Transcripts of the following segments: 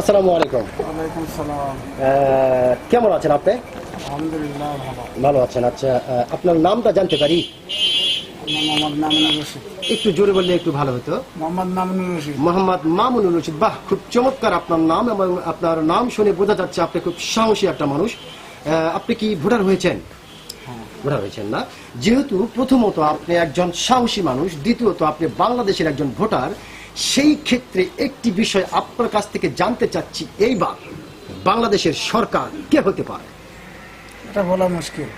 আসসালামু আলাইকুম। কেমন আছেন আপনি? আলহামদুলিল্লাহ ভালো। আছেন আচ্ছা আপনার নামটা জানতে পারি? একটু জোরে বললে একটু ভালো হতো। মোহাম্মদ নামিনুর রশিদ। মোহাম্মদ মামুনুর রশিদ। বাহ খুব চমৎকার আপনার নাম এবং আপনার নাম শুনে বোঝা যাচ্ছে আপনি খুব সাহসী একটা মানুষ। আপনি কি ভোটার হয়েছেন? ভোটার হয়েছেন না। যেহেতু প্রথমত আপনি একজন সাহসী মানুষ দ্বিতীয়ত আপনি বাংলাদেশের একজন ভোটার। সেই ক্ষেত্রে একটি বিষয় আপনার কাছ থেকে জানতে চাচ্ছি এইবার বাংলাদেশের সরকার কে হতে পারে? এটা বলা মুশকিল।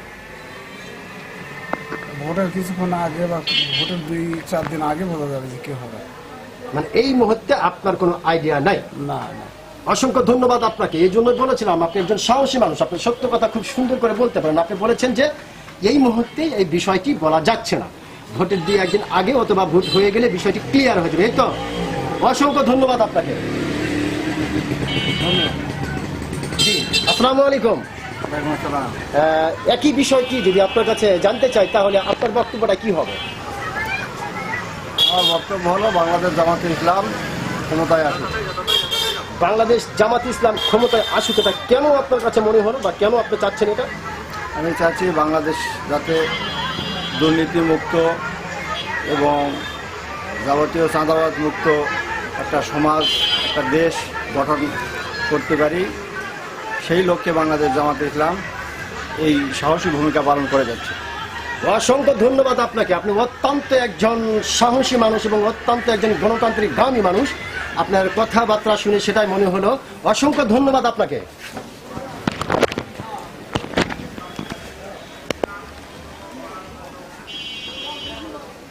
ভোটের কিছুক্ষণ আগে বা ভোটের দুই চার দিন আগে বোঝা যাবে যে কে হবে। মানে এই মুহূর্তে আপনার কোনো আইডিয়া নাই? না না। অসংখ্য ধন্যবাদ আপনাকে। এই জন্য বলেছিলাম আপনি একজন সাহসী মানুষ। আপনি সত্য কথা খুব সুন্দর করে বলতে পারেন। আপনি বলেছেন যে এই মুহূর্তে এই বিষয়টি বলা যাচ্ছে না। ভোটের দিয়ে একদিন আগে অথবা ভোট হয়ে গেলে বিষয়টি ক্লিয়ার হয়ে যাবে এই তো? অসংখ্য ধন্যবাদ আপনাকে। জি আসসালামু আলাইকুম। একই বিষয়টি যদি আপনার কাছে জানতে চাই তাহলে আপনার বক্তব্যটা কি হবে? আমার বক্তব্য হলো বাংলাদেশ জামাতে ইসলাম ক্ষমতায় আসে বাংলাদেশ জামাত ইসলাম ক্ষমতায় আসুক এটা কেন আপনার কাছে মনে হলো বা কেন আপনি চাচ্ছেন এটা? আমি চাচ্ছি বাংলাদেশ যাতে দুর্নীতিমুক্ত এবং যাবতীয় চাঁদাবাদ মুক্ত একটা সমাজ, একটা দেশ গঠন করতে পারি, সেই লক্ষ্যে বাংলাদেশ জামাতে ইসলাম এই সাহসী ভূমিকা পালন করে যাচ্ছে। অসংখ্য ধন্যবাদ আপনাকে। আপনি অত্যন্ত একজন সাহসী মানুষ এবং অত্যন্ত একজন গণতান্ত্রিক গামী মানুষ। আপনার কথাবার্তা শুনে সেটাই মনে হলো। অসংখ্য ধন্যবাদ আপনাকে।